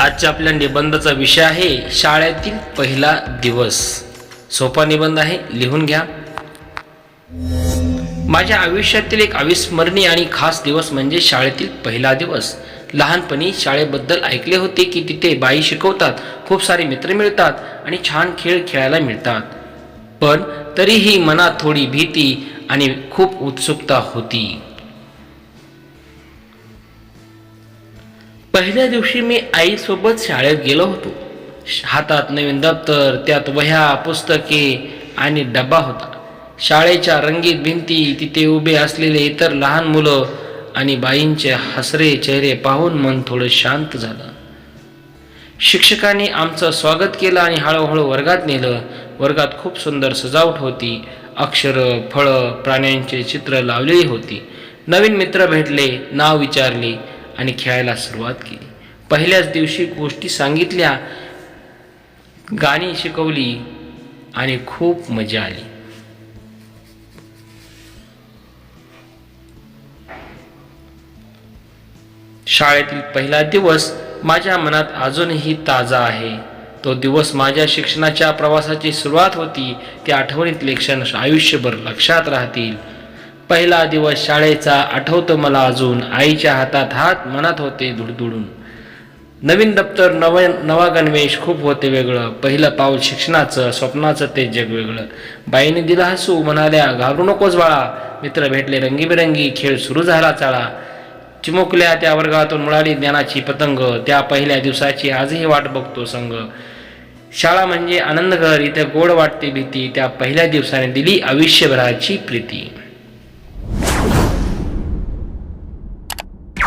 आजच्या आपल्या निबंधाचा विषय आहे शाळेतील पहिला दिवस. सोपा निबंध आहे लिहून घ्या. माझ्या आयुष्यातील एक अविस्मरणीय आणि खास दिवस म्हणजे शाळेतील पहिला दिवस. लहानपणी शाळेबद्दल ऐकले होते की तिथे बाई शिकवतात खूप सारे मित्र मिळतात आणि छान खेळ खेळायला मिळतात. पण तरीही मनात थोडी भीती आणि खूप उत्सुकता होती. पहिल्या दिवशी मी आईसोबत शाळेत गेलो होतो. हातात नवीन दप्तर त्यात वह्या पुस्तके आणि डबा होता. शाळेच्या रंगीत भिंती तिथे उभे असलेले इतर लहान मुलं आणि बाईंचे हसरे चेहरे पाहून मन थोडं शांत झालं. शिक्षकांनी आमचं स्वागत केलं आणि हळूहळू वर्गात नेलं. वर्गात खूप सुंदर सजावट होती. अक्षरं फळं प्राण्यांचे चित्र लावलेली होती. नवीन मित्र भेटले नाव विचारले. आणि खेळायला सुरुवात केली. पहिल्याच दिवशी गोष्टी सांगितल्या गाणी शिकवली आणि खूप मजा आली. शाळेतील पहिला दिवस माझ्या मनात अजूनही ताजा आहे. तो दिवस माझ्या शिक्षणाच्या प्रवासाची सुरुवात होती. त्या आठवणीतले क्षण आयुष्यभर लक्षात राहतील. पहिला दिवस शाळेचा आठवतो मला अजून आईच्या हातात हात मनात होते धुडधुडून. नवीन दप्तर नव नवा गणवेश खूप होते वेगळं. पहिलं पाऊल शिक्षणाचं स्वप्नाचं ते जग वेगळं. बाईने दिला हसू म्हणाल्या घाबरू नकोच बाळा. मित्र भेटले रंगीबेरंगी खेळ सुरू झाला चाळा. चिमुकल्या त्या वर्गातून मिळाली ज्ञानाची पतंग. त्या पहिल्या दिवसाची आजही वाट बघतो संघ शाळा म्हणजे आनंदघर इथे गोड वाटते भीती. त्या पहिल्या दिवसाने दिली आयुष्यभराची प्रीती.